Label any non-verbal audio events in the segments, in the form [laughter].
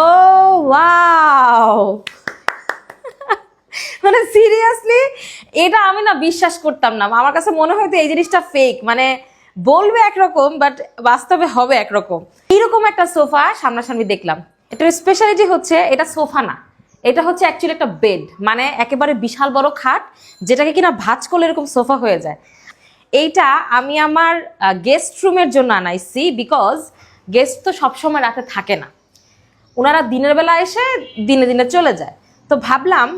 ও wow [laughs] মানে seriously এটা আমি না বিশ্বাস করতাম না। আমার কাছে মনে হয়তো এই জিনিসটা ফেক মানে বলবে একরকম বাট বাস্তবে হবে একরকম। এইরকম একটা সোফা সামনাসামনি দেখলাম। এটার স্পেশালিটি হচ্ছে, এটা সোফা না। এটা হচ্ছে অ্যাকচুয়ালি একটা বেড মানে একেবারে বিশাল বড় খাট, যেটাকে কিনা ভাঁজ করলে এরকম সোফা হয়ে যায়। এইটা আমি আমার গেস্ট রুমের জন্য আনাইছি বিকজ গেস্ট তো সবসময় রাতে থাকে না। ওনারা দিনের বেলা এসে দিনে দিনে চলে যায়। তো ভাবলাম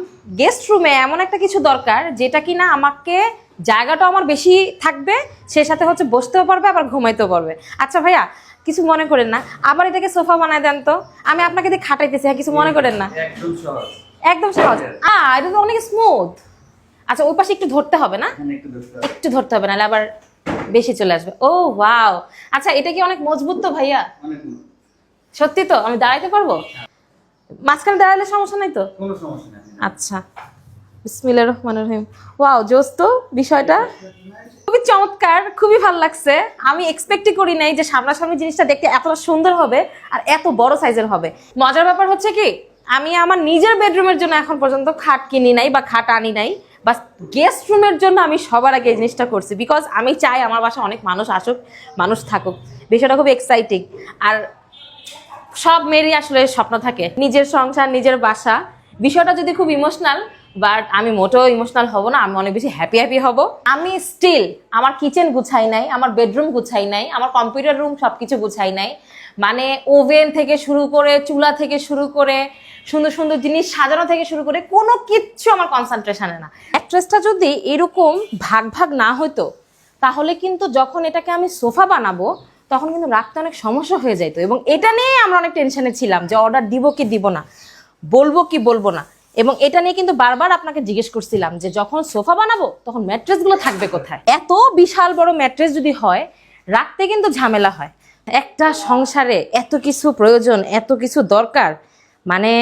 গেস্ট রুমে এমন একটা কিছু দরকার যেটা কিনা আমাকে জায়গাটা আমার বেশি থাকবে সে সাথে হচ্ছে বসতেও পারবে আবার ঘুমাইতেও পারবে। আচ্ছা ভাইয়া কিছু মনে করেন না। আবার এটাকে সোফা বানায় দেন তো। আমি আপনাকে দিয়ে খাটাইতেছি হ্যাঁ কিছু মনে করেন না। একদম সহজ। আ এটা তো অনেক স্মুথ আচ্ছা ওই পাশে একটু ধরতে হবে না? একটু ধরতে হবে। একটু ধরতে হবে নাহলে আবার বেশি চলে আসবে। ও ওয়াও আচ্ছা এটা কি অনেক মজবুত তো ভাইয়া? সত্যি তো? আমি দাঁড়াইতে পারব? মাঝখানে দাঁড়ালে সমস্যা নাই তো? আচ্ছা। বিসমিল্লাহ রহমান রহিম। ওয়াও জোস তো বিষয়টা। খুবই চমৎকার খুবই ভালো লাগছে। আমি এক্সপেক্টই করি নাই যে সামনাসামনি জিনিসটা দেখতে এতটা সুন্দর হবে আর এত বড় সাইজের হবে। মজার ব্যাপার হচ্ছে কি আমি আমার নিজের বেডরুমের জন্য এখন পর্যন্ত খাট কিনি নাই বা খাট আনি নাই। বা গেস্ট রুমের জন্য আমি সবার আগে এই জিনিসটা করছি বিকজ আমি চাই আমার বাসা অনেক মানুষ আসুক, মানুষ থাকুক। বিষয়টা খুব এক্সাইটিং আর সব মেয়েরই আসলে স্বপ্ন থাকে। নিজের সংসার, নিজের বাসা। বিষয়টা যদি খুব ইমোশনাল বাট আমি মোটেও ইমোশনাল হব না, আমি অনেক বেশি হ্যাপি হ্যাপি হব। আমি স্টিল আমার কিচেন গুছাই নাই, আমার বেডরুম গুছাই নাই, আমার কম্পিউটার রুম সব কিছু গুছাই নাই। মানে ওভেন থেকে শুরু করে চুলা থেকে শুরু করে সুন্দর সুন্দর জিনিস সাজানো থেকে শুরু করে কোনো কিচ্ছু আমার কনসেন্ট্রেশনে না। অ্যাক্ট্রেসটা যদি এরকম ভাগ ভাগ না হতো তাহলে কিন্তু যখন এটাকে আমি সোফা বানাবো, তখন কিন্তু রাখতে অনেক সমস্যা হয়ে যেত এবং এটা নিয়ে আমরা অনেক টেনশনে ছিলাম যে অর্ডার দিব কি দিব না, বলব কি বলব না। এবং এটা নিয়ে কিন্তু বারবার আপনাকে জিজ্ঞেস করছিলাম যে যখন সোফা বানাবো তখন ম্যাট্রেসগুলো থাকবে কোথায়? এত বিশাল বড় ম্যাট্রেস যদি হয় রাখতে কিন্তু ঝামেলা হয়। একটা সংসারে এত কিছু প্রয়োজন এত কিছু দরকার মানে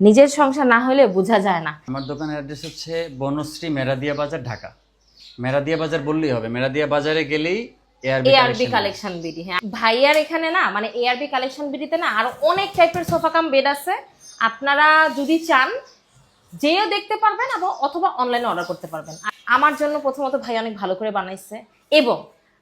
নিজের সংসার না হলে বোঝা যায় না। আমার দোকানের অ্যাড্রেস হচ্ছে বনশ্রী মেরাদিয়া বাজার ঢাকা। মেরাদিয়া বাজার বললেই হবে। মেরাদিয়া বাজারে গেলেই এআরবি এআরবি কালেকশন বিডি। হ্যাঁ। ভাইয়ার এখানে না মানে এআরবি কালেকশন বিডিতে না আরও অনেক টাইপের সোফা কাম বেড আছে। আপনারা যদি চান যেও দেখতে পারবেন এবং অথবা অনলাইনে অর্ডার করতে পারবেন। আমার জন্য প্রথমত ভাই অনেক ভালো করে বানাইছে এবং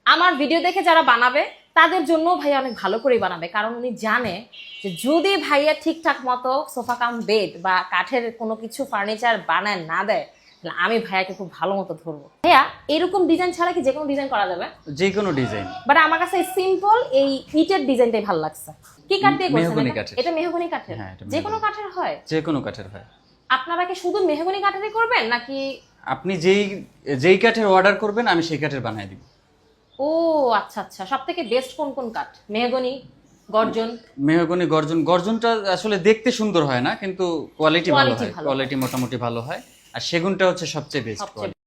আমার ভিডিও দেখে যারা বানাবে তাদের জন্য ভাই অনেক ভালো করেই বানাবে। কারণ উনি জানে যে যদি ভাইয়া ঠিকঠাক মতো সোফা কাম বেড বা কাঠের কোনো কিছু ফার্নিচার বানায় না দেয় তাহলে আমি ভাইয়াকে খুব ভালো মতো ধরবো। ভাইয়া এরকম ডিজাইন ছাড়া কি যে কোনো ডিজাইন করা যাবে? যে কোনো ডিজাইন বাট আমার কাছে সিম্পল এই ইটের ডিজাইনটাই ভালো লাগছে। কি কাঠ দিয়ে করছেন এটা? মেহগনি কাঠের? হ্যাঁ, যে কোনো কাঠের হয়? যে কোনো কাঠের হয়। আপনারা কি শুধু মেহগনি কাঠেরই করবেন নাকি আপনি যেই যেই কাঠের অর্ডার করবেন আমি সেই কাঠের বানিয়ে দিব। ও আচ্ছা আচ্ছা। সব থেকে বেস্ট কোন কোন কাঠ? মেহগনি গর্জন? মেহগনি গর্জন। গর্জনটা আসলে দেখতে সুন্দর হয় না কিন্তু কোয়ালিটি ভালো হয়। কোয়ালিটি মোটামুটি ভালো হয়। আর সেগুনটা হচ্ছে সবচেয়ে বেস্ট